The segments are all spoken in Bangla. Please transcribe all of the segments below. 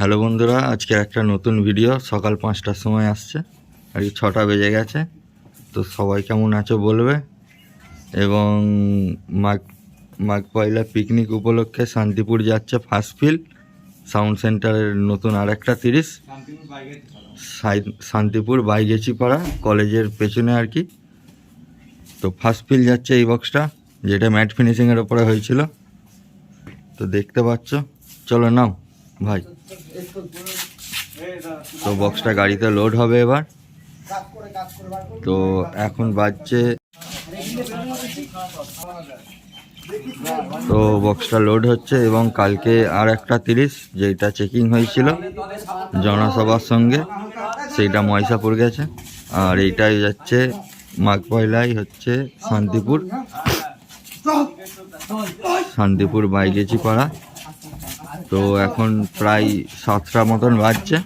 হ্যালো বন্ধুরা, আজকে একটা নতুন ভিডিও সকাল পাঁচটার সময় আসছে, আর কি ছটা বেজে গেছে, তো সবাই কেমন আছো বলবে? এবং মাঘ মাঘ পয়লা পিকনিক উপলক্ষে শান্তিপুর যাচ্ছে ফার্স্ট ফিল সাউন্ড সেন্টারের নতুন আর একটা তিরিশ শান্তিপুর বাইগেছি পাড়া কলেজের পেছনে আর কি, তো ফার্স্ট ফিল যাচ্ছে এই বক্সটা যেটা ম্যাট ফিনিশিংয়ের ওপরে হয়েছিল, তো দেখতে পাচ্ছ, চলো নাও, ভাই। তো বক্সটা গাড়িতে লোড হবে এবার। তো এখন বাজছে তো বক্সটা লোড হচ্ছে এবং কালকে আর একটা তিরিশ যেটা চেকিং হয়েছিল জনসভার সঙ্গে, সেইটা ময়সাপুর গেছে। আর এইটাই যাচ্ছে মাঘ পয়লাই হচ্ছে শান্তিপুর। শান্তিপুর বাইগেছি পাড়া। তো এখন প্রায় সাতটা মতন বাজছে।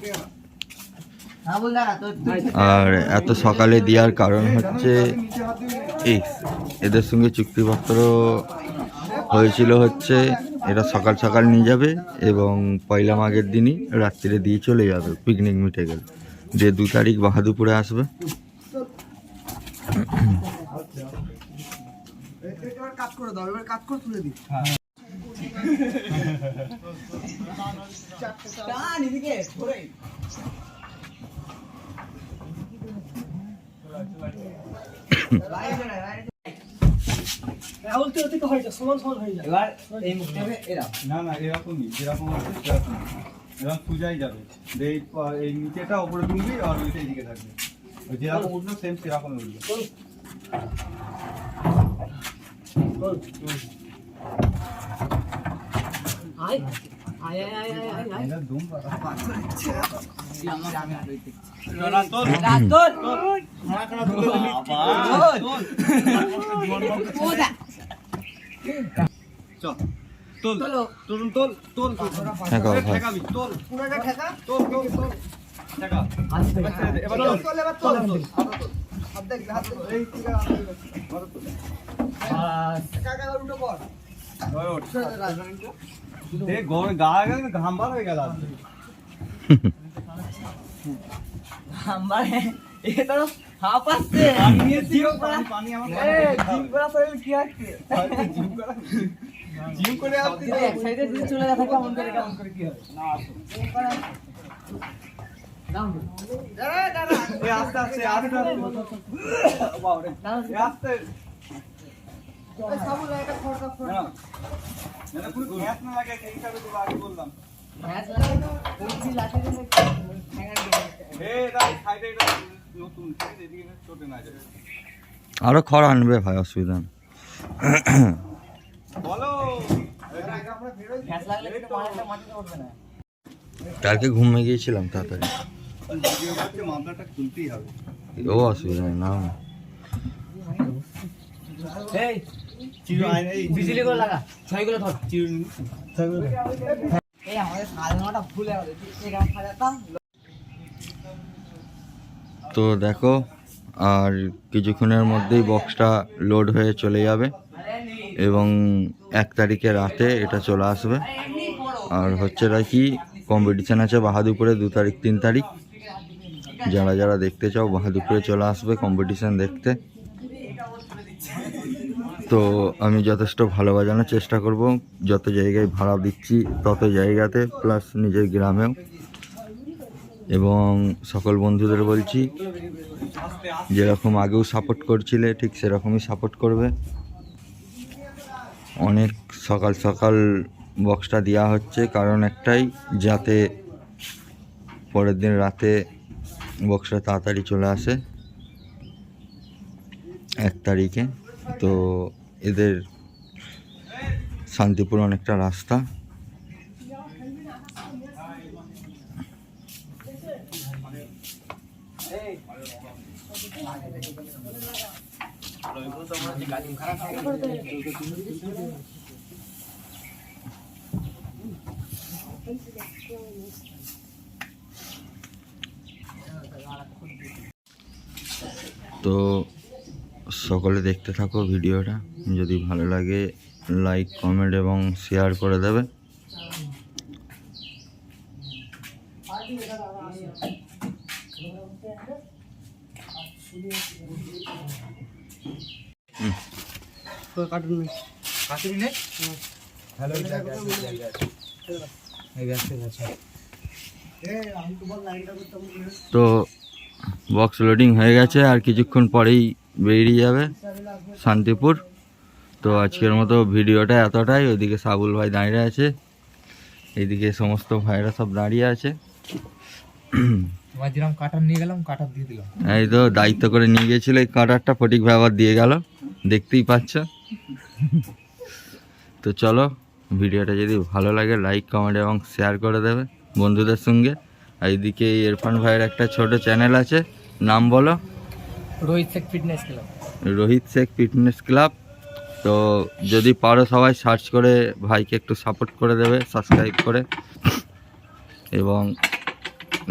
আর এত সকালে দেওয়ার কারণ হচ্ছে, এই এদের সঙ্গে চুক্তিপত্র হয়েছিল হচ্ছে, এরা সকাল সকাল নিয়ে যাবে এবং পয়লা মাঘের দিনই রাত্রিরে দিয়ে চলে যাবে পিকনিক মিটে গেলে। যে দু তারিখ বাহাদুপুরে আসবে। কাজ করে দাও, এবার কাজ করে তুলে দিই। রাহুল তো ওদিকে হয়ে যায় সমান সমান হয়ে যায় এবার এই মুখটা এরা না না এরকমই যেরকম আছে সেরকম এরকম সোজাই যাবে এই এই নিচেটা ওপরে তুলবি আর ওইটা এদিকে থাকবে যেরকম উঠল সেম সেরকম উঠল হাঁটতে তোল। তোল তোল তোল তোল তোল ঠেকাবি তোল পুরোটা ঠেকা তোল তোল তোল ঠেকা এবার তোল তোল এবার তোল দেখ। কাকা উঠে পড় গা হয়ে গেল আজকে। আমার হাফ আসছে। পানি- পানি আমার জিম করা শরীর কি আছে জিম করা জিম করে আসতে এক সাইডে যদি চলে গেছে কেমন করে কেমন করে কি হবে? না আসো। দাঁড়া দাঁড়া এ আস্তে আস্তে আস্তে আস্তে। খড়কা খড় আনবে ভাই অসুবিধা নেই কালকে ঘুমিয়ে গিয়েছিলাম তাড়াতাড়ি ও অসুবিধা নেই না না। এই চিরু আইন এই বিজলি করে লাগা ছয়গুলো ধর। এই আমাদের সাধারণটা ভুলে গেল এরকম সাজাতাম তো দেখো আর কিছুক্ষণের মধ্যেই বক্সটা লোড হয়ে চলে যাবে এবং এক তারিখে রাতে এটা চলে আসবে। আর হচ্ছে কি? কম্পিটিশান আছে বাহাদুপুরে দু তারিখ তিন তারিখ। যারা যারা দেখতে চাও বাহাদুপুরে চলে আসবে কম্পিটিশান দেখতে। তো আমি যথেষ্ট ভালো বাজানোর চেষ্টা করব। যত জায়গায় ভাড়া দিচ্ছি, তত জায়গাতে প্লাস নিজের গ্রামেও। এবং সকল বন্ধুদের বলছি, যেরকম আগেও সাপোর্ট করছিলে, ঠিক সেরকমই সাপোর্ট করবে। অনেক সকাল সকাল বক্সটা দেওয়া হচ্ছে, কারণ একটাই, যাতে পরের দিন রাতে বক্সটা তাড়াতাড়ি চলে আসে, এক তারিখে। তো এদের শান্তিপুর অনেকটা রাস্তা। তো সকলে দেখতে থাকো ভিডিওটা। যদি ভালো লাগে লাইক কমেন্ট এবং শেয়ার করে দেবে। করতে তো বক্স লোডিং হয়ে গেছে আর কিছুক্ষণ পরেই বেরিয়ে যাবে শান্তিপুর। তো আজকের মতো ভিডিওটা এতটাই। ওইদিকে সাবুল ভাই দাঁড়িয়ে আছে। এইদিকে সমস্ত ভাইরা সব দাঁড়িয়ে আছে। এই তো দায়িত্ব করে নিয়ে গেছিল এই কাটারটা ফটিক ব্যবহার দিয়ে গেল। দেখতেই পাচ্ছ। তো চলো ভিডিওটা যদি ভালো লাগে লাইক কমেন্ট এবং শেয়ার করে দেবে বন্ধুদের সঙ্গে। আর এইদিকে ইরফান ভাইয়ের একটা ছোট চ্যানেল আছে। নাম বলো। Rohit Sheikh fitness club. Rohit Sheikh fitness club. তো যদি পারো সবাই সার্চ করে ভাইকে একটু সাপোর্ট করে দেবে সাবস্ক্রাইব করে। এবং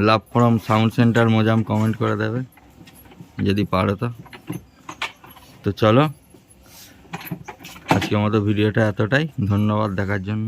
love from sound centre Mozam comment করে দেবে যদি পারো তো। তো চলো আজকের মতো ভিডিওটা এতটাই। ধন্যবাদ দেখার জন্য।